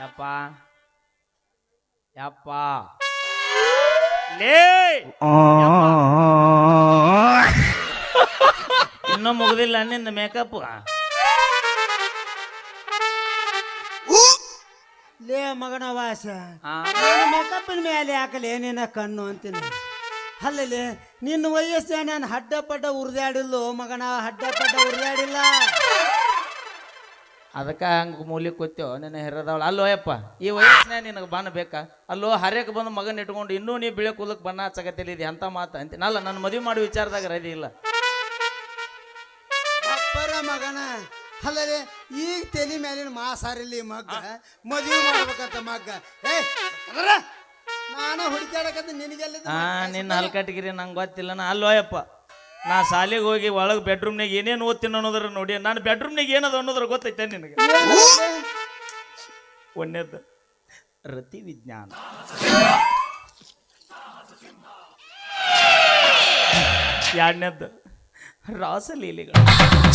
ಯಪ್ಪ. ಯಪ್ಪ. ಲೇ. ಇನ್ನೂ ಮುಗ್ದಿಲ್ಲ ನಿನ್ನ ಮೇಕಪ್. ಲೇ ಮಗನ ವಾಸ. ಮೇಕಪ್ಪಿನ ಮೇಲೆ ಹಾಕಲಿ ನಿನ್ನ ಕಣ್ಣು ಅಂತೀನಿ. ಅಲ್ಲಲ್ಲಿ ನಿನ್ನ ವಯಸ್ಸೇ ನಾನು ಹಡ್ಡ ಪಡ್ಡ ಉರಿದಾಡಿಲ್ಲೋ ಮಗನ ಹಡ್ಡ ಪಡ್ಡ ಉರಿದಾಡಿಲ್ಲ. ಅದಕ್ಕೆ ಹಂಗೆ ಮೂಲಿ ಕೂತ್ಯೋ ನಿನ್ನ ಹೆರದವಳ ಅಲ್ಲೋ ಯಪ್ಪ ಈ ವಯಸ್ಸಿನ ನಿನಗೆ ಬಣ್ಣ ಬೇಕಾ? ಅಲ್ಲೋ ಹರ್ಯಕ್ಕೆ ಬಂದು ಮಗನ ಇಟ್ಕೊಂಡು ಇನ್ನೂ ನೀ ಬಿಳೆ ಕೂದಲಕ್ಕೆ ಬಣ್ಣ ಹಚ್ಚಕತ್ತಿಲ್ಲ ಅಂತ ಮಾತು ಅಂತ. ನಲ್ಲ ನನ್ನ ಮದುವೆ ಮಾಡೋ ವಿಚಾರದಾಗ ರದಿ ಇಲ್ಲ. ಅಪ್ಪರ ಮಗನ ಅಲ್ಲದೆ ಈಗ ತಲೆ ಮೇಲಿನ ಮಾಸಾರಿಲಿ ಮಗ್ಗ ಮದುವೆ ಮಾಡ್ಬೇಕಂತ ಮಗ್ಗ. ಏ ನಾನು ಹುಡುಕಾಡಕತ್ತ ನಿನಗೆಲ್ಲ ಹಾ ನಿನ್ನ ಹಲ್ಕಟ್ಟಿಗಿರಿ ನಂಗೆ ಗೊತ್ತಿಲ್ಲ ನಾ ಅಲ್ಲೋಯಪ್ಪ ನಾ ಶಾಲೆಗೆ ಹೋಗಿ ಒಳಗೆ ಬೆಡ್ರೂಮ್ನಾಗ ಏನೇನು ಓದ್ತೀನಿ ಅನ್ನೋದ್ರ ನೋಡಿ ನಾನು ಬೆಡ್ರೂಮ್ನಾಗ ಏನದ ಅನ್ನೋದ್ರ ಗೊತ್ತೈತೆ ನಿನಗೆ ಒಂದೇದ್ದು ರತಿ ವಿಜ್ಞಾನ ಎರಡನೇದ್ದು ರಾಸಲೀಲೆಗಳು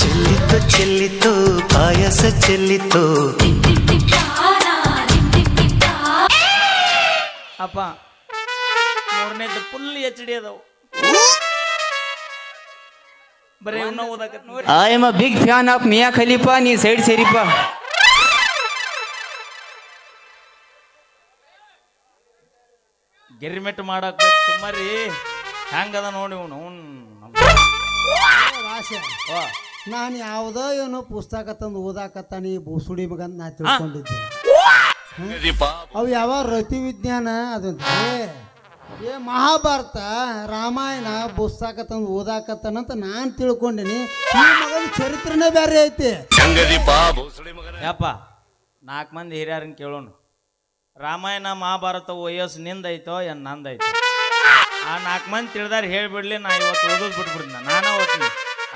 ಚೆಲ್ಲಿತ್ತು ಚೆಲ್ಲಿತ್ತು ಪಾಯಸ ಚೆಲ್ಲಿತು ಅಪ್ಪ ಮೂರನೇದು ಫುಲ್ ಎಚ್ ಡಿ ಅದಾವು. ಬರೀ ಇವನ್ನ ಓದಾಕತ್ ನೋಡಿ I M a big fan of Mia Khalifa ನೀ ಸೈಡ್ ಸೇರಿಪ್ಪ. ಗಿರಿಮೆಟ್ ಮಾಡಕ್ ಸುಮ್ಮರಿ. ಹೆಂಗದ ನೋಡಿ ಇವನು ವಾಸ ಓ ನಾನು ಯಾವುದೋ ಏನೋ ಪುಸ್ತಕ ತಂದು ಓದಾಕತ್ತಾನೆ ಈ ಬೂಸುಡಿ ಮಗ ಅಂತ ನಾ ತಿಳ್ಕೊಂಡಿದ್ದೆ. ಅವು ಯಾವ ರತಿ ವಿಜ್ಞಾನ ಅದು ಏ ಮಹಾಭಾರತ ರಾಮಾಯಣ ಪುಸ್ತಕ ಓದಾಕತ್ತನ ಅಂತ ನಾನು ತಿಳ್ಕೊಂಡಿನಿ. ಈ ಮಗನ ಚರಿತ್ರೆನೇ ಬೇರೆ ಐತಿ. ಯಪ್ಪ ನಾಲ್ಕು ಮಂದಿ ಹಿರಿಯರನ್ನ ಕೇಳೋಣ. ರಾಮಾಯಣ ಮಹಾಭಾರತ ವಯಸ್ಸು ನಿಂದೈತೋ ಏನ್ ನಂದೈತೋ ಆ ನಾಲ್ಕು ಮಂದಿ ತಿಳಿದಾರ ಹೇಳ್ಬಿಡ್ಲಿ ನಾ ಇವತ್ತು ಓದೋದು ಬಿಟ್ಬಿಡ್ತೀನಿ. ನಾನೇ ಓದ್ತೀನಿ.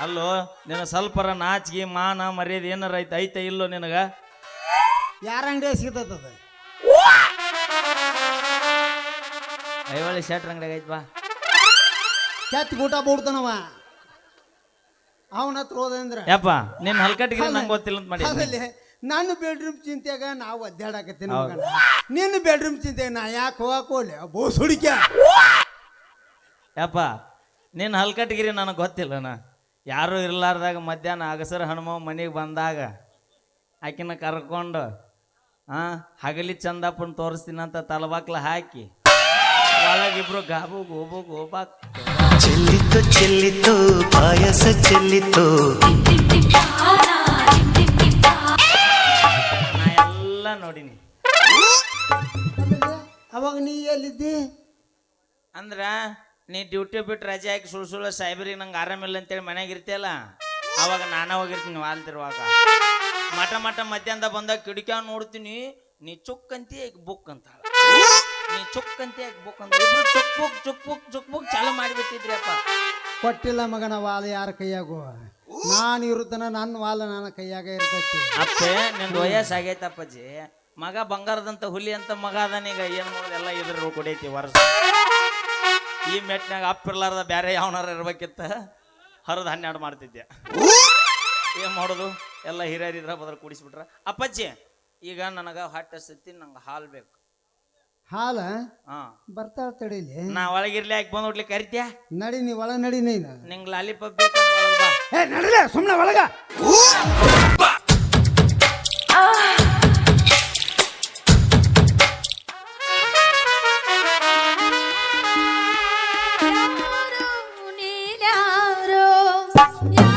ಅಲ್ಲೋ ನಿನ್ನ ಸ್ವಲ್ಪರ ನಾಚಿಗೆ ಮಾನ ಮರ್ಯಾದೆ ಏನಾರ ಐತೆ ಐತೆ ಇಲ್ಲೋ ನಿನಗ? ಯಾರ ಅಂಗಡಿ ಸಿಗ್ತದ ಐವಳಿ ಶರ್ಟ್ ಅಂಗಡಿಯಾಗ ಐತ್ ಬಾ ಕೆತ್ತ ಊಟ ಬಿಡ್ತಾನವ. ಅವನ ಹತ್ರ ಹೋದಂದ್ರ ಯಪ್ಪ ನಿನ್ನ ಹಲ್ಕಟ್ಟಿಗೆ ನಂಗೆ ಗೊತ್ತಿಲ್ಲ ಅಂತ ಮಾಡಿ ಆಮೇಲೆ ನನ್ನ ಬೆಡ್ರೂಮ್ ಚಿಂತೆಗ ನಾವು ಒದ್ದಾಡಕತ್ತೀನಿ ಮಗನ ನಿನ್ನ ಬೆಡ್ರೂಮ್ ಚಿಂತೆ ನಾ ಯಾಕೆ ಹೋಗಕ್ ಹೋಗ್ಲಿ? ಬೋಸ್ ಹುಡುಕ್ಯ ಯಪ್ಪ ನಿನ್ನ ಹಲ್ಕಟ್ಟಿಗಿರಿ ನನಗೆ ಗೊತ್ತಿಲ್ಲನ ಯಾರೂ ಇರ್ಲಾರ್ದಾಗ ಮಧ್ಯಾಹ್ನ ಅಗಸರ ಹನುಮ ಮನೆಗೆ ಬಂದಾಗ ಆಕಿನ ಕರ್ಕೊಂಡು ಹಾಂ ಹಗಲಿ ಚಂದಪ್ಪನ ತೋರಿಸ್ತೀನಂತ ತಲಬಾಕ್ಲ ಹಾಕಿ. ಒಳಗಿಬ್ರು ಗಾಬು ಗೋಬು ಗೋಬಾಕ್ ಚೆಲ್ಲಿತು ಚೆಲ್ಲಿತು ಪಾಯಸ ಚೆಲ್ಲಿತು. ನಾ ಎಲ್ಲ ನೋಡಿನಿ. ಅವಾಗ ನೀ ಎಲ್ಲಿದ್ದಿ? ಅಂದ್ರ ನೀ ಡ್ಯೂಟಿ ಬಿಟ್ಟು ರಜೆ ಹಾಕಿ ಸುಳ್ಳು ಸುಳ್ಳು ಸಾಹೇಬ್ರಿಗೆ ನಂಗೆ ಆರಾಮಿಲ್ಲ ಅಂತೇಳಿ ಮನ್ಯಾಗ ಇರ್ತಿಯಲ್ಲ? ಅವಾಗ ನಾನು ಹೋಗಿರ್ತೀನಿ ವಾಲ್ತಿರುವಾಗ ಮಠ ಮಠ ಮಧ್ಯಾಹ್ನ ಬಂದಾಗ ಕಿಡಿಕ್ಯಾವ ನೋಡ್ತೀನಿ ನೀ ಚುಕ್ ಅಂತಿ ಈಗ ಬುಕ್ ಅಂತ ನೀ ಚುಕ್ ಅಂತಿ ಈಗ ಬುಕ್ ಅಂತ ಇಬ್ರು ಚುಕ್ ಬುಕ್ ಚುಕ್ ಬುಕ್ ಚುಕ್ ಬುಕ್ ಚಾಲು ಮಾಡಿಬಿಟ್ಟಿದ್ರಪ್ಪ ಕೊಟ್ಟಿಲ್ಲ ಮಗನ ವಾಲ ಯಾರ ಕೈಯಾಗು? ನಾನು ಇರುತ್ತನ ನನ್ನ ವಾಲ ನನ್ನ ಕೈಯಾಗ ಇರ್ತೈತಿ. ಅಪ್ಪೆ ನಿಂದು ವಯಸ್ಸು ಆಗೈತಪ್ಪಾಜಿ ಮಗ ಬಂಗಾರದಂತ ಹುಲಿ ಅಂತ ಮಗ ಅದಾನೀಗ ಏನು ಮಾಡೋದು? ಎಲ್ಲ ಇದ್ರ ಕೊಡೈತಿ ವರ್ಷ. ಈ ಮೆಟ್ನಾಗ ಅಪ್ಪ ಇರ್ಲಾರ್ದ ಬೇರೆ ಯಾವನಾರ ಇರ್ಬೇಕಿತ್ತ? ಹರಿದು ಹನ್ನೆರಡು ಮಾಡ್ತಿದ್ದೆ ಏನು ಮಾಡೋದು? ಎಲ್ಲ ಹಿರಿಯರಿದ್ರ ಬದ್ರ ಕೂಡಿಸ್ಬಿಟ್ರ. ಅಪ್ಪಾಜಿ ಈಗ ನನಗ ಹೊಟ್ಟೆ ಸತ್ತಿ ನಂಗೆ ಹಾಲು ಬೇಕು. ಹಾಲ? ಬರ್ತಾ ತಡೀಲಿ ನಾ ಒಳಗಿರ್ಲಿ ಯಾಕೆ ಬಂದ್ ಹೋಗ್ಲಿ ಕರಿತ್ಯಾ? ನಡಿ ನೀ ಒಳ ನಡಿ ನೀನು ನಿಂಗ್ ಲಾಲಿಪಾಪ್ ಬೇಕು ನಡಿಲೆ ಸುಮ್ಮನೆ ಒಳಗ. Yeah.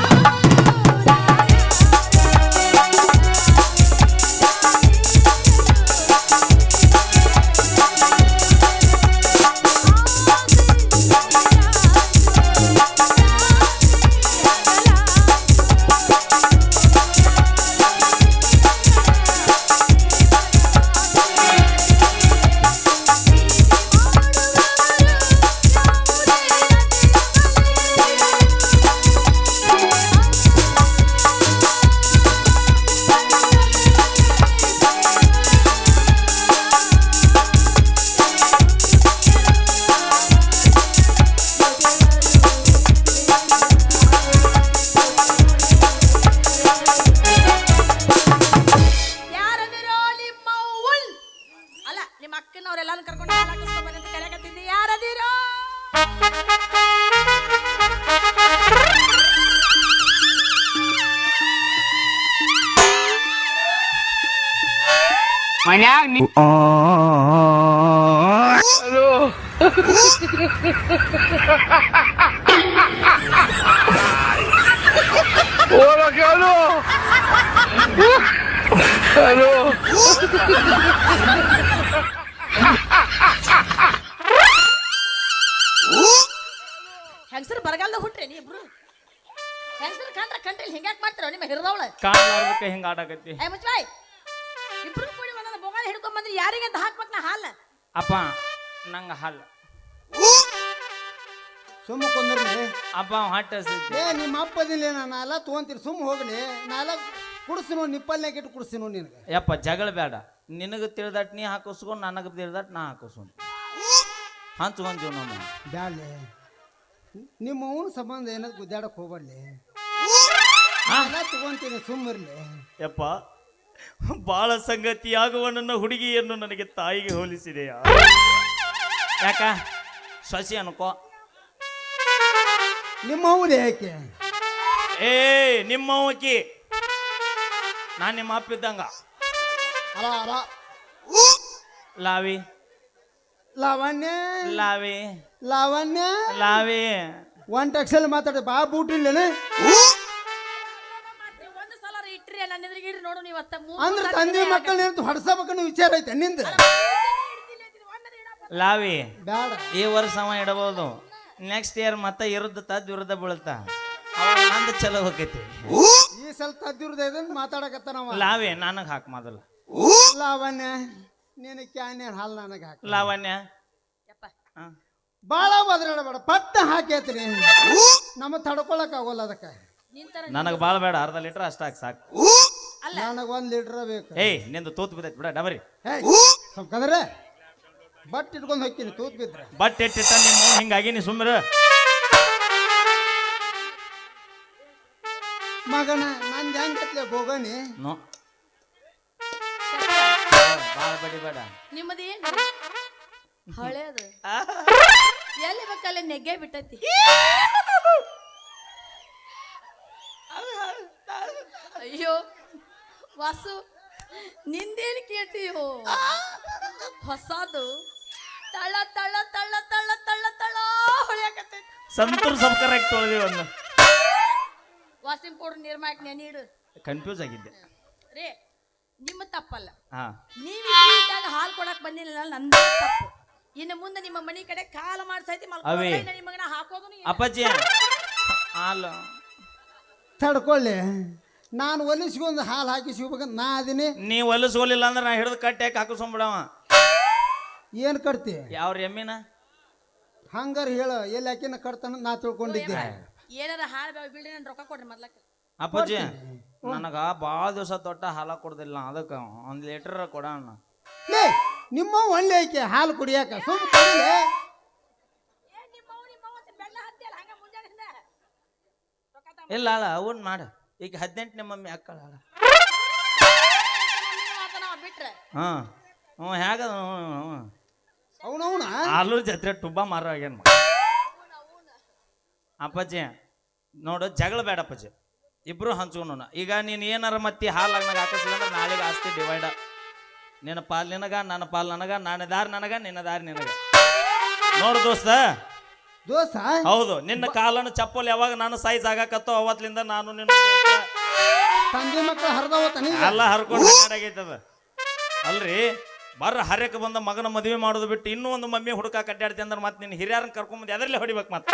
ಮನ್ಯಾಗ ನೀ ಹೆಂಗಸರು ಬರಗಾಲದ ಹುಟ್ರಿ ನೀ ಇಬ್ರು? ಹೆಂಗಸರು ಕಂಡ್ರ ಕಂಡ್ರಿ ಹಿಂಗ್ಯಾಕ್ ಮಾಡ್ತಾರ ನಿಮ್ಮ ಹಿರಿದವಳ? ಕಾಲ್ ಹಿಂಗ ಆಡಾಕತ್ತಿ. ಏ ಮುಚ್ಚಾಯ್ ಇಬ್ರು ಬಂದ್ರಿ ಯಾರಿಗೆ ಅಂತ ಹಾಕ್ಬೇಕು ನಾ ಹಾಲ ಅಪ್ಪ ನಂಗ ಹಾಲ್. ಸುಮ್ಮ ಕುಂದ್ರಿ. ಅಪ್ಪ ಹೊಟ್ಟೆ. ಏ ನಿಮ್ಮ ಅಪ್ಪದಿಲ್ಲ ನಾನು ಅಲ್ಲ ತೊಗೊಂತೀನಿ ಸುಮ್ಮ ಹೋಗ್ಲಿ. ನಾಲ ಕುಡಿಸ್ತೀನೋ ನಿಪ್ಪಲ್ನಾಗ ಇಟ್ಟು ಕುಡಿಸ್ತೀನೋ ನಿನಗೆ. ಯಪ್ಪ ಜಗಳ ಬೇಡ ನಿನಗೆ ತಿಳಿದಟ್ ನೀ ಹಾಕಿಸ್ಕೊಂಡು ನನಗೆ ತಿಳಿದಾಟ್ ನಾ ಹಾಕಿಸ್ಕೊಂಡು. ಹಂಚ್ಕೊಂತೀವಿ ನಮ್ಮ ಬ್ಯಾಡ್ಲೆ. ನಿಮ್ಮ ಅವನ ಸಂಬಂಧ ಏನಾದ್ರು ಗುದ್ದಾಡಕ್ ಹೋಗ್ಬಾಡ್ಲಿ. ಎಲ್ಲ ತಗೊಂತೀನಿ ಇರಲಿ ಯಪ್ಪ ಬಾಳ ಸಂಗತಿ ಆಗುವ ನನ್ನ ಹುಡುಗಿಯನ್ನು ನನಗೆ ತಾಯಿಗೆ ಹೋಲಿಸಿದೆಯಾ? ಯಾಕ? ಸಸಿ ಅನ್ಕೋ. ನಿಮ್ಮ ಅವ್ರು ಯಾಕೆ? ಏ ನಿಮ್ಮ ಅವಕಿ ನಾ ನಿಮ್ಮ ಅಪ್ಪ ಇದ್ದಂಗ. ಅಲಾ ಅಲ. ಲಾವಿ. ಲಾವಣ್ಯ. ಲಾವಿ. ಲಾವಣ್ಯ. ಲಾವಿ. ಒನ್ ಟೆಕ್ಸಲ್ ಮಾತಾಡ. ಬಾ ಬೂಟಿಲ್ಲೇನೆ ತಂದೆ ಮಕ್ಕಳನ್ನ ನಿಂತು ಹೊಡ್ಸಬೇಕನ್ನೋ ವಿಚಾರ ಐತೆ ನಿಂದ. ಲಾವಿ ಬೇಡ. ಈ ವರ್ಷ ಅವ ಇಡಬಹುದು ನೆಕ್ಸ್ಟ್ ಇಯರ್ ಮತ್ತೆ ಇರುದ್ದ ತದ್ ವಿರುದ್ಧ ಬೀಳ್ತಾ ಅವಾಗ ನಂದು ಚಲೋ ಹೋಗೈತಿ. ಈ ಸಲ ತದ್ದಿರ್ದ ಇದನ್ನ ನಾವು ಲಾವಿ ನನಗೆ ಹಾಕ್ ಮೊದಲು. ಲಾವಣ್ಯ ನೀನು ಕ್ಯಾನ್ಯನ್ ಹಾಲು ನನಗೆ ಹಾಕ. ಲಾವಣ್ಯ. ಯಪ್ಪ. ಹಾ. ಬೇಡ ಬದ್ರಾಡಬೇಡ ಪಟ್ಟ ಹಾಕೈತ್ರಿ ನಮ್ಮ ತಡ್ಕೊಳಕ್ ಆಗೋಲ್ಲ ಅದಕ್ಕೆ. ನನಗೆ ಭಾಳ ಬೇಡ ಅರ್ಧ ಲೀಟರ್ ಅಷ್ಟು ಹಾಕ್ ಸಾಕು. ನನಗೆ ಒಂದು ಲೀಟ್ರ್ ಬೇಕು. ಏಯ್ ನಿಂದು ತೂತ್ ಬಿದ್ದೈತಿ ಬಿಡ ಡಬರಿ. ಹೇ. ಸ್ವಲ್ಪ ಕದ್ರೆ. ಬಟ್ ಇಟ್ಕೊಂಡು ಹೋಗ್ತೀನಿ ತೂತ್ ಬಿದ್ರೆ. ಬಟ್ ಎಟ್ಟಿಟ್ಟ ನಿಮ್ಮ ಹಿಂಗಾಗಿ ನೀ ಸುಮ್ಮರ ಮಗನ ನಂದು ಹೆಂಗತ್ಲೆ ಹೋಗಣಿ? ನೋ. ಭಾಳ ಬಡಿ ಬೇಡ. ನಿಮ್ಮದೇನು ಹಳೇದು ಎಲ್ಲಿ ಬೇಕಲ್ಲ ನೆಗ್ಗೆ ಬಿಟ್ಟೈತಿ. ಅಯ್ಯೋ. ವಾಸು ನಿಂದೇನು ಕೇಳ್ತೀಯೋ ಹೊಸದು ತಳ ತಳ ತಳ ತಳ ತಳ ತಳ ಹೊಳ್ಯಾಕತ್ತೈತಿ. ಸಂತೂರ್ ತೊಳೆದಿ ಒಂದು ಪೌಡರ್ ಕೊಡು ನಿರ್ಮಾಕ್ ನೆನಿಡು ಕನ್ಫ್ಯೂಸ್ ಆಗಿದ್ದೆ. ರೇ ನಿಮ್ಮ ತಪ್ಪಲ್ಲ. ಹಾ. ನೀವು ಇದ್ದಾಗ ಹಾಲು ಕೊಡಕ್ ಬಂದಿಲ್ಲ ನನ್ನ ತಪ್ಪು. ಇನ್ನು ಮುಂದೆ ನಿಮ್ಮ ಮನೆ ಕಡೆ ಕಾಲ ಮಾಡ್ಸೈತಿ ಅವೇ. ನಿಮಗನ ಹಾಕೋದು ಅಪ್ಪಾಜಿ. ಹಾಲು. ತಡ್ಕೊಳ್ಳಿ ನಾನು ಒಲಿಸ್ಕೊಂಡು ಹಾಲು ಹಾಕಿ ಸಿಗ್ಬೇಕಂತ ನಾ ಅದೀನಿ. ನೀ ಒಲಿಸ್ಕೊಲಿಲ್ಲ ಅಂದ್ರೆ ನಾ ಹಿಡಿದು ಕಟ್ಟಿ ಹಾಕಿ ಹಾಕಿಸ್ಕೊಂಬಿಡವ? ಏನು ಕಟ್ತಿ? ಯಾವ ಎಮ್ಮಿನ? ಹಂಗಾರ ಹೇಳ ಎಲ್ಲಿ ಹಾಕಿನ ಕಟ್ತಾನ ನಾ ತಿಳ್ಕೊಂಡಿದ್ದೆ. ಏನಾರ ಹಾಲು ಬಿಲ್ಡಿ ನಾನು ರೊಕ್ಕ ಕೊಡ್ರಿ ಮೊದ್ಲಕ್ಕೆ. ಅಪ್ಪಾಜಿ ನನಗ ಭಾಳ ದಿವಸ ತೊಟ್ಟ ಹಾಲ ಕೊಡ್ದಿಲ್ಲ ಅದಕ್ಕೆ ಒಂದು ಲೀಟರ್ ಕೊಡೋಣ ಲೇ ನಿಮ್ಮ ಒಳ್ಳೆ ಐಕೆ ಹಾಲು ಕುಡಿಯಾಕ. ಸುಮ್ ಕುಡಿಲೆ ಇಲ್ಲ ಅಲ್ಲ ಅವನ್ ಮಾಡ. ಈಗ ಹದಿನೆಂಟನೇ ಮಮ್ಮಿ ಅಕ್ಕಳ ಬಿಟ್ರೆ ಹಾ ಹ್ಞೂ ಹ್ಯಾಗ ಅವನವನ ಜತ್ರೆ ಜಾತ್ರೆ ಟುಬ್ಬ ಮಾರೋ ಆಗ್ಯಾನ ಅಪ್ಪಾಜಿ ನೋಡು ಜಗಳ ಬೇಡ ಅಪ್ಪಾಜಿ. ಇಬ್ರು ಹಂಚ್ಕೊಣ ಈಗ ನೀನು ಏನಾರ ಮತ್ತೆ ಹಾಲು ನನಗೆ ಹಾಕಿಸಿಲ್ಲ ಅಂದ್ರೆ ನಾಳೆಗೆ ಆಸ್ತಿ ಡಿವೈಡ. ನಿನ್ನ ಪಾಲ್ ನಿನಗ ನನ್ನ ಪಾಲ್ ನನಗ ನನ್ನ ದಾರಿ ನನಗ ನಿನ್ನ ದಾರಿ ನಿನಗ. ನೋಡು ದೋಸ್ತ. ದೋಸ್ತ? ಹೌದು ನಿನ್ನ ಕಾಲನ್ನು ಚಪ್ಪಲ್ ಯಾವಾಗ ನಾನು ಸೈಜ್ ಆಗಾಕತ್ತೋ ಅವತ್ಲಿಂದ ನಾನು ನಿನ್ನ ತಂದೆ ಮಕ್ಕಳು ಹರಿದವತ್ತಾನ ಎಲ್ಲ ಹರ್ಕೊಂಡು ಆಗೈತದ ಅಲ್ರಿ ಬರ್ರ ಹರ್ಯಕ್ಕೆ ಬಂದ ಮಗನ ಮದುವೆ ಮಾಡೋದು ಬಿಟ್ಟು ಇನ್ನೂ ಒಂದು ಮಮ್ಮಿ ಹುಡುಕ ಕಡ್ಡಾಡ್ತಿ ಅಂದ್ರೆ ಮತ್ತೆ ನಿನ್ನ ಹಿರಿಯರನ್ನ ಕರ್ಕೊಂಬಂದು ಅದ್ರಲ್ಲಿ ಹೊಡಿಬೇಕು ಮತ್ತೆ.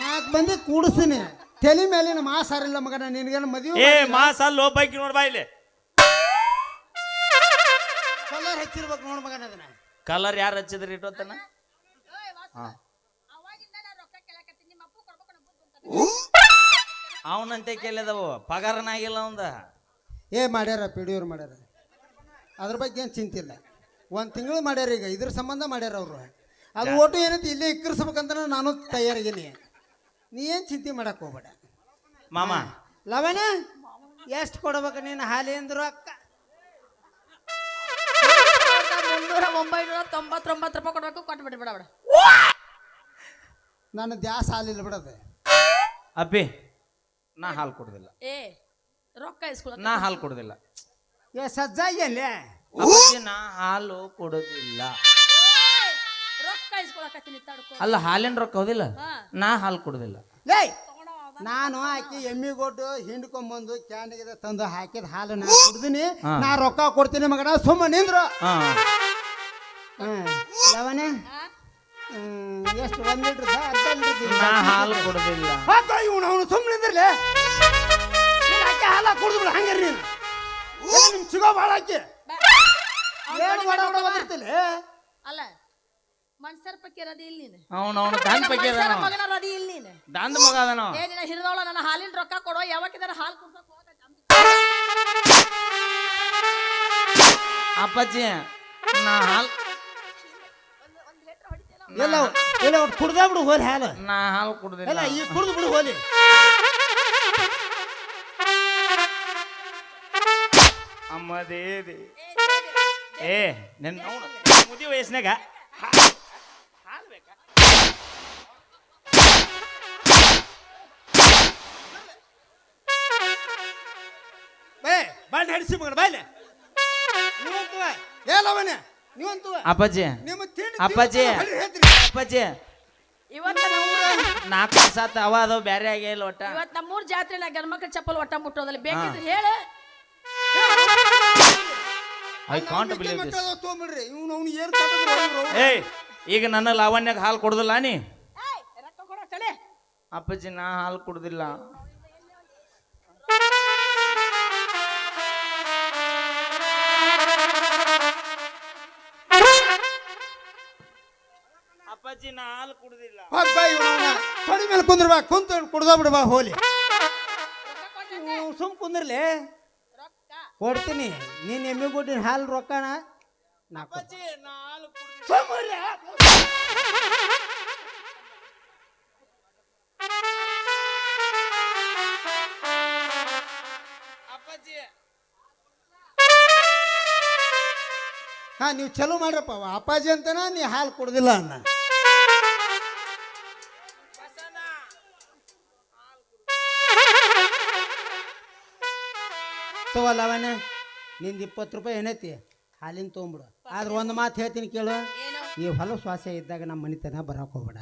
ನಾಲ್ಕು ಮಂದಿ ಕೂಡಿಸ್ತೀನಿ. ತಲೆ ಮೇಲಿನ ಮಾಸ್ ಹಾರಿಲ್ಲ ಮಗನ ನಿನಗೇನು ಮದುವೆ ಏ ಮಾಸ ಅಲ್ಲೋ ಬೈಕ್ ನೋಡ್ ಬಾ ಇಲ್ಲಿ. ಕಲರ್ ಹಚ್ಚಿರ್ಬೇಕು ನೋಡ್ ಮಗನ ಅದನ್ನ. ಕಲರ್ ಯಾರು ಹಚ್ಚಿದ್ರಿ ಇಟ್ಟೋತನ? ಹಾ. ಅವನಂತೆ ಕೇಳಿದವು ಪಗಾರನಾಗಿಲ್ಲ ಅವಂದ. ಏ ಮಾಡ್ಯಾರ ಪಿಡಿಯೋರು ಮಾಡ್ಯಾರ. ಅದ್ರ ಬಗ್ಗೆ ಏನು ಚಿಂತಿಲ್ಲ. ಒಂದು ತಿಂಗಳು ಮಾಡ್ಯಾರ ಈಗ ಇದ್ರ ಸಂಬಂಧ ಮಾಡ್ಯಾರ ಅವರು. ಅದು ಒಟ್ಟು ಏನೈತಿ ಇಲ್ಲೇ ಇಕ್ಕರಿಸ್ಬೇಕಂತ ನಾನು ತಯಾರಿದ್ದೀನಿ. ನೀ ಏನು ಚಿಂತೆ ಮಾಡಕ್ಕೆ ಹೋಗ್ಬೇಡ. ಮಾಮ. ಲವಣ ಎಷ್ಟು ಕೊಡ್ಬೇಕು ನೀನು ಹಾಲಿ ಅಂದ್ರು ಅಕ್ಕ? ಮುನ್ನೂರ ಒಂಬೈನೂರ ತೊಂಬತ್ತೊಂಬತ್ತು ರೂಪಾಯಿ ಕೊಡಬೇಕು ಕೊಟ್ಬಿಡಿ ಬಿಡ ಬಿಡ ನನ್ನ ದ್ಯಾಸ ಹಾಲಿಲ್ಲ ಬಿಡದೆ. ಅಪ್ಪಿ ನಾ ಹಾಲು ಕೊಡುದಿಲ್ಲ. ಏ ರೊಕ್ಕ ನಾ ಹಾಲು ಕೊಡುದಿಲ್ಲ. ಏ ಸಜ್ಜಾಗಿ ಅಲ್ಲೇ ಅಪ್ಪಾಜಿ ನಾ ಹಾಲು ಕೊಡೋದಿಲ್ಲ. ಏಯ್, ರೊಕ್ಕ ಇಸ್ಕೊಳಕತ್ತೀನಿ ತಡ್ಕೊ. ಅಲ್ಲ ಹಾಲಿನ ರೊಕ್ಕ ಹೋದಿಲ್ಲ? ಹಾ. ನಾ ಹಾಲು ಕೊಡುದಿಲ್ಲ. ಲೇ ನಾನು ಆಕಿ ಎಮ್ಮಿ ಗೊಡ್ಡು ಹಿಂಡ್ಕೊಂಬಂದು ಕ್ಯಾನಿಗೆ ತಂದು ಹಾಕಿದ ಹಾಲು ನಾ ಕುಡ್ದಿನಿ. ಹಾ. ನಾ ರೊಕ್ಕ ಕೊಡ್ತೀನಿ ಮಗನ ಸುಮ್ಮ ನಿಂದ್ರು. ಹಾ. ಹ್ಮ್ ಲವಣೆ. ಹಾ? ಹ್ಮ್, ಎಷ್ಟು ಒಂದ್ ಲೀಟ್ರ್ ಅರ್ಧ ಲೀಟ್ರ್ ನಾ ಹಾಲು ಕೊಡುದಿಲ್ಲ. ಅವನು ಸುಮ್ಮನೆ ನಿಂದ್ರಲೆ ಆಕೆ ಹಾಲ ಕುಡ್ದು ಬಿಡು ಹಂಗಾರ ನೀನು ಏ, ನಿಮ್ ಸಿಗೋ ಭಾಳ ಆಕಿ ಬಾ. ಏನು ಮಾಡ ಬಂದಿರ್ತಿಲ್ಲ ಅಲ್ಲ ಮನ್ಸರ್ ಪಕ್ಕಿ ರದಿ ಇಲ್ಲ ನೀನು ಅವನು ಅವನು ದಾನ್ ಬಗ್ಗೆ ಮನ್ಸರ ಮಗನ ರದಿ ಇಲ್ಲ ನೀನು ದಾಂದ ಮಗ ಅದಾನ ಅವ. ಏನಿನ ಹಿರಿದವಳ ನನ್ನ ಹಾಲಿನ ರೊಕ್ಕ ಕೊಡೋ ಯಾವಾಗಿದಾರ ಹಾಲು ಕುಡ್ಸಕ್ ಹೋಗತ್ತೆ ಅಪ್ಪಾಜಿ ನಾ ಹಾಲು ಎಲ್ಲ ಎಲ್ಲ ಒಟ್ಟು ಕುಡ್ದ ಬಿಡು ಹೋಲಿ ಹಾಲು ನಾ ಹಾಲು ಎಲ್ಲ ಕುಡ್ದಿಲ್ಲ ಈ ಕುಡ್ದು ಬಿಡು ಹೋಲಿ ದೇವಿ. ಏ ನಿನ್ನ ಮುದಿ ವಯಸ್ಸಿನಾಗ? ಬೇ ಬಾಂಡ್ ಹಡಿಸಿ ಮಗನ ಬಾಯ್ಲೆ ನೀವಂತುವ ಏ ಲವಣೆ ನೀವಂತುವ. ಅಪ್ಪಾಜಿ ನಿಮ್ಮ ತಿಂಡಿ ಅಪ್ಪಾಜಿ ಅಪ್ಪಾಜಿ. ಇವತ್ತ ನಾಲ್ಕು ವರ್ಷ ಅವ ಅದಾವ ಬ್ಯಾರೆ ಆಗಿಲ್ಲ ಒಟ್ಟ? ಇವತ್ ನಮ್ಮೂರ್ ಜಾತ್ರೆ ನಾ ಗಂಡ್ಮಕ್ಳ ಚಪ್ಪಲ್ ಒಟ್ಟ ಮುಟ್ಟೋದಲ್ಲ. ಬೇಕಿದ್ರೆ ಹೇಳು. ಐ ಕಾಂಟ್ ಬಿಲೀವ್ ದಿಸ್ ತೊಗೊಂಬಿಡ್ರಿ. ಇವ್ನು ಅವ್ನು ಏನು ಏಯ್ ಈಗ ನನ್ನ ಲಾವಣ್ಯಾಗ ಹಾಲು ಕೊಡುದಿಲ್ಲ ನೀ? ಏಯ್, ರೊಕ್ಕ ಕೊಡೋ ತಲೆ. ಅಪ್ಪಾಜಿ ನಾ ಹಾಲು ಕುಡ್ದಿಲ್ಲ. ಅಪ್ಪಾಜಿ ನಾ ಹಾಲು ಕುಡ್ದಿಲ್ಲ. ಹೋಗ್ ಬಾ ಇವ್ನು ತೊಡಿ ಮೇಲೆ ಕುಂದ್ರ ಬಾ ಕುಂತ ಕುಡ್ದ ಬಿಡು ಬಾ ಹೋಲಿ ಸುಮ್ ಕುಂದ್ರಲಿ? ಕೊಡ್ತೀನಿ. ನೀನು ಎಮ್ಮೆ ಕೊಟ್ಟಿನ ಹಾಲು ರೊಕ್ಕನ ನಾ ಕೊಡ್ತೀನಿ. ಸುಮ್ಮನೆ. ಅಪ್ಪಾಜಿ. ಹಾ ನೀವು ಚಲೋ ಮಾಡ್ರಪ್ಪ. ಅವ ಅಪ್ಪಾಜಿ ಅಂತನ ನೀ ಹಾಲು ಕೊಡೋದಿಲ್ಲ ಅನ್ನ. ತಗೋಲ್ಲ ಅವನ ನಿಂದು ಇಪ್ಪತ್ತು ರೂಪಾಯಿ ಏನೈತಿ? ಹಾಲಿನ ತೊಗೊಂಬಿಡು. ಆದ್ರೆ ಒಂದು ಮಾತು ಹೇಳ್ತೀನಿ ಕೇಳು. ಈ ಹೊಲ ಶ್ವಾಸ ಇದ್ದಾಗ ನಮ್ಮ ಮನಿತನ ಬರೋಕೆ ಹೋಗ್ಬೇಡ.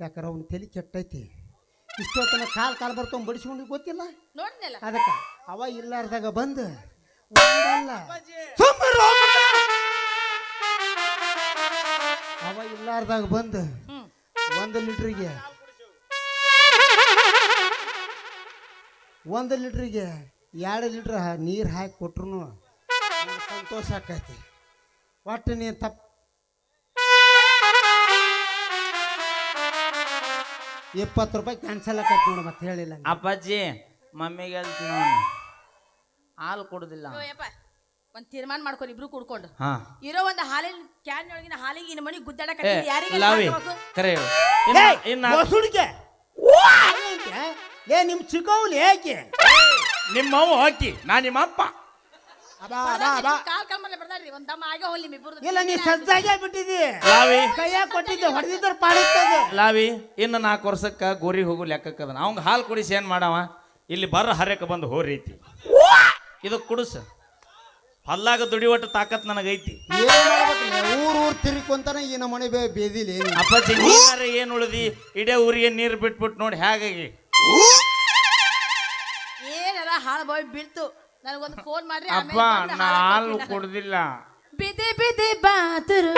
ಯಾಕಂದ್ರೆ ಅವ್ನ ತಲೆ ಕೆಟ್ಟೈತಿ. ಇಷ್ಟೊತ್ತನ ಕಾಲು ಕಾಲು ಬರ್ತಾವ ಬಡಿಸ್ಕೊಂಡು ಗೊತ್ತಿಲ್ಲ? ಅದಕ್ಕೆ ಅವ ಇಲ್ಲಾರ್ದಾಗ ಬಂದು ಅವ ಇಲ್ಲಾರ್ದಾಗ ಬಂದು ಒಂದು ಲೀಟ್ರಿಗೆ ಒಂದು ಲೀಟ್ರಿಗೆ ಎರಡು ಲೀಟ್ರ್ ನೀರು ಹಾಕಿ ಕೊಟ್ರು ಸಂತೋಷ ಆಕೈತಿ. ಒಟ್ಟು ನೀ ತಪ್ಪು ಇಪ್ಪತ್ತು ರೂಪಾಯಿ ಕ್ಯಾನ್ಸಲ್ ಆಕೈತಿ ನೋಡು ಮತ್ತೆ ಹೇಳಿಲ್ಲ. ಅಪ್ಪಾಜಿ ಮಮ್ಮಿಗೆ ಹೇಳ್ತೀನಿ ನಾನು ಹಾಲು ಕೊಡುದಿಲ್ಲ. ಒಂದು ತೀರ್ಮಾನ ಮಾಡ್ಕೊಂಡು ಇಬ್ರು ಕುಡ್ಕೊಂಡು. ಹಾ. ಇರೋ ಒಂದು ಹಾಲಿನ ಕ್ಯಾನ್ ಒಳಗಿನ ಹಾಲಿಗೆ ಇನ್ನು ಮನೆ ಏ ಗುದ್ದಾಡಕ ಯಾರಿಗೆ ಲಾವಿ ಕರೆ ಹೇಳು. ಇನ್ನ- ಏಯ್, ಇನ್ನ ಮೊಸುಡಿಕೆ. ಏ ನಿಮ್ಮ ಚಿಕ್ಕವ್ಲಿ ಏಕೆ ನಿಮ್ಮವ್ವ ಹಾಕಿ ನಾ ನಿಮ್ಮ ಅಪ್ಪ. ಅಬ್ಬಾ, ಅಬಾ ಅಬಾ. ಕಾಲ್ ಕಾಲ್ ಮೇಲೆ ಬರ್ದಾರ್ರಿ ಒಂದ್ ದಮ್ಮ ಆಗೇ ಹೋಗ್ಲಿ ನಿಮ್ಮಿಬ್ರದ್ದು. ಇಲ್ಲ ನೀ ಸಜ್ಜಾಗೆ ಬಿಟ್ಟಿದಿ ಲಾವಿ. ಕೈಯಾಗ ಕೊಟ್ಟಿದ್ದೆ ಹೊಡೆದಿದ್ರ ಪಾಡಿಸ್ತದ ಲಾವಿ ಇನ್ನು ನಾಲ್ಕು ವರ್ಷಕ್ಕ ಗೋರಿ ಹೋಗು ಲೆಕ್ಕಕ್ಕದ ಅವಂಗ ಹಾಲು ಕುಡಿಸಿ ಏನ್ ಮಾಡವ? ಇಲ್ಲಿ ಬರ್ರ ಹರ್ಯಕ ಬಂದು ಹೋರೈತಿ ಇದು ಕುಡಿಸ. ಹೊಲ್ಲಾಗ ದುಡಿವಟ್ಟು ತಾಕತ್ ನನಗೈತಿ ಏನು ಮಾಡ್ಬೇಕಲ್ಲ ಊರ್ ಊರ್ ತಿರ್ಕೊಂತಾನ ಈ ನಮ್ಮನೆ ಬೇ ಬೇದಿಲಿ. ಅಪ್ಪಾಜಿ ನೀನಾರ ಏನ್ ಉಳಿದಿ? ಇಡೇ ಊರಿಗೆ ನೀರು ಬಿಟ್ಬಿಟ್ಟು ನೋಡಿ ಹೇಗಾಗಿ ಹಾಳು ಬಾಯ್ ಬೀಳ್ತು. ನನಗೊಂದು ಫೋನ್ ಮಾಡ್ರಿ ಅಪ್ಪ ಆಮೇಲೆ ನಾ ಹಾಲು ಹಾಲು. ಕುಡ್ದಿಲ್ಲ. ಬಿದಿ ಬಿದೆ ಬಾತರು.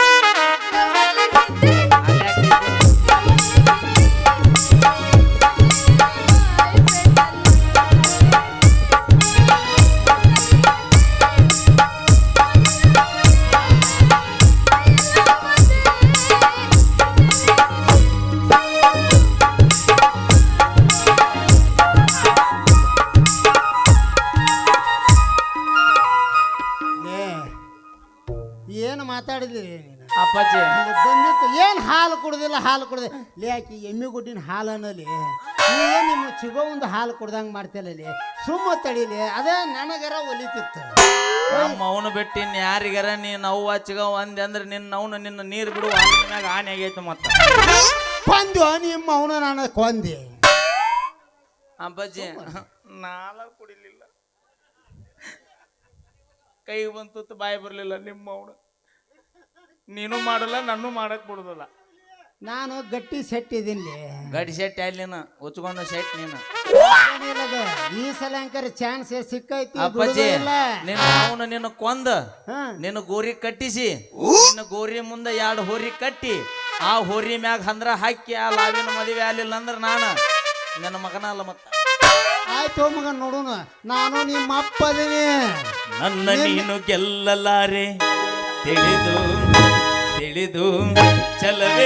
ಲೇ ಆಕಿ ಎಮ್ಮಿ ಗುಡ್ಡಿನ ಹಾಲನಲ್ಲಿ ಅನ್ನಲಿ ನೀ ಏನು ನಿಮ್ಮ ಚಿಗೋ ಒಂದು ಹಾಲು ಕುಡ್ದಂಗೆ ಮಾಡ್ತಿಲ್ಲ ಸುಮ್ಮ ತಡಿಲಿ ಅದೇ ನನಗರ ಒಲಿತಿತ್ತು. ನಮ್ಮ ಅವನು ಬಿಟ್ಟು ಇನ್ನು ಯಾರಿಗಾರ ನೀ ಅವ್ವ ಹಚ್ಚಿಗ ಒಂದೆ ಅಂದ್ರೆ ನಿನ್ನ ಅವನು ನಿನ್ನ ನೀರು ಬಿಡು ಹಾಲಿನ ಮ್ಯಾಗ ಆನೆ ಆಗೈತೆ ಮತ್ತ. ಕೊಂದು ನಿಮ್ಮ ಅವನು ನಾನು ಕೊಂದೆ. ಅಪ್ಪಾಜಿ ನಾಲ ಕುಡಿಲಿಲ್ಲ. ಕೈ ಬಂತು ಬಾಯಿ ಬರಲಿಲ್ಲ ನಿಮ್ಮ ಅವನು. ನೀನು ಮಾಡಲ್ಲ ನಾನು ಮಾಡಕ್ ಬಿಡುದಿಲ್ಲ. ನಾನು ಗಟ್ಟಿ ಸೆಟ್ ಇದೀನಿ ಗಡಿ ಸೆಟ್ ಅಲ್ಲಿ ಉಚ್ಕೊಂಡು ಸೆಟ್ ನೀನು. ಈ ಸಲ ಅಂಕರ ಚಾನ್ಸ್ ಸಿಕ್ಕೈತಿ ಅಪ್ಪಾಜಿ ಇಲ್ಲ. ನಿನ್ನ ಅವನು ನಿನ್ನ ಕೊಂದ. ಹಾ. ನಿನ್ನ ಗೋರಿ ಕಟ್ಟಿಸಿ. ನಿನ್ನ ಗೋರಿ ಮುಂದೆ ಎರಡು ಹೋರಿ ಕಟ್ಟಿ. ಆ ಹೋರಿ ಮ್ಯಾಗ ಹಂದ್ರ ಹಾಕಿ ಆ ಲಾವಿನ ಮದುವೆ ಆಗ್ಲಿಲ್ಲ ಅಂದ್ರ ನಾನು ನನ್ನ ಮಗನ ಅಲ್ಲ ಮತ್ತ. ಆಯ್ತು ಮಗ ನೋಡೋಣ ನಾನು ನಿಮ್ಮ ಅಪ್ಪ ಅದೀನಿ. ನನ್ನ ನೀನು ಗೆಲ್ಲಲಾರೆ ತಿಳಿದು ತಿಳಿದು ಚಲವೇ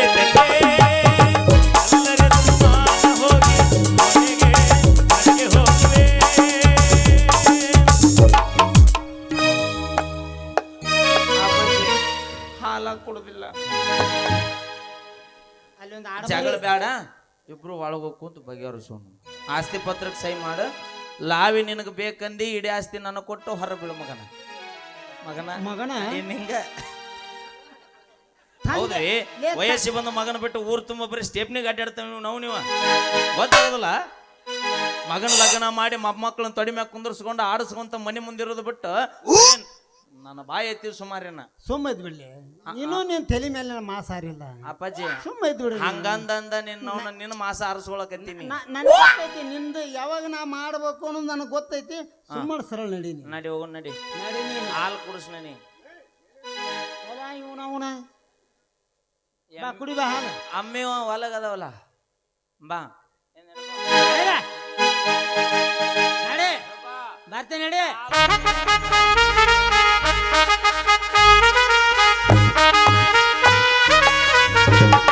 ಹಾಲ ಕೊಡುದಿಲ್ಲ. ಜಗಳ ಬೇಡ ಇಬ್ರು ಒಳಗ ಕುಂತ ಬಗೆಹರಿಸೋಣ ಆಸ್ತಿ ಪತ್ರಕ್ಕೆ ಸಹಿ ಮಾಡು. ಲಾವಿ ನಿನಗೆ ಬೇಕಂದಿ ಇಡೀ ಆಸ್ತಿ ನನಗೆ ಕೊಟ್ಟು ಹೊರ ಬೀಳು ಮಗನ. ಮಗನ? ಮಗನ? ಹಿಂಗ ಹೌದ್ರಿ? ವಯಸ್ಸಿ ಬಂದ ಮಗನ ಬಿಟ್ಟು ಊರ್ ತುಂಬ ಬರೀ ಸ್ಟೆಪ್ನಿಗೆ ಅಡ್ಡಾಡ್ತೇವೆ ನಾವು ನೀವು ಗೊತ್ತಾಗೋದಿಲ್ಲ? ಮಗನ ಲಗ್ನ ಮಾಡಿ ಮೊಮ್ಮಕ್ಕಳನ್ನ ತೊಡಿ ಮ್ಯಾಗ ಕುಂದರ್ಸ್ಕೊಂಡು ಆಡಿಸ್ಕೊಂತ ಮನೆ ಮುಂದಿರೋದು ಬಿಟ್ಟು ಏನ್? ನನ್ನ ಬಾಯಿ ಎತ್ತಿ ಸುಮಾರೇನ ಸುಮ್ಮ ಇದ್ ಬಿಡ್ಲಿ. ಇನ್ನೂ ನಿನ್ ತಲೆ ಮೇಲೆ ಮಾಸ ಮಾಸಾರಿಲ್ಲ ಅಪ್ಪಾಜಿ ಸುಮ್ಮ ಇದ್ ಬಿಡ್ಲಿ. ಹಂಗಂದಂದ ನಿನ್ನ ನಿನ್ನ ಮಾಸ ಆರಿಸ್ಕೊಳಕತ್ತೀನಿ. ನನಗೆ ಗೊತ್ತೈತಿ ನಿಂದು ಯಾವಾಗ ನಾ ಮಾಡ್ಬೇಕು ಅನ್ನೋದು ನನಗೆ ಗೊತ್ತೈತಿ. ಸುಮ್ಮನೆ ಸರಳ ನಡೀನಿ. ನಡಿ ಹೋಗು ನಡಿ. ನಡಿ ನೀನು ಹಾಲು ಕುಡಿಸ್ ನನಿ ಇವನ ಅವನ. ಬಾ ಕುಡಿ ಬಾ ಹಾಲು. ಅಮ್ಮಿವ ಹೊಲಗದವಲ್ಲ. ಬಾ. ನಡೆ. ಬರ್ತೇನೆ ನಡೆ.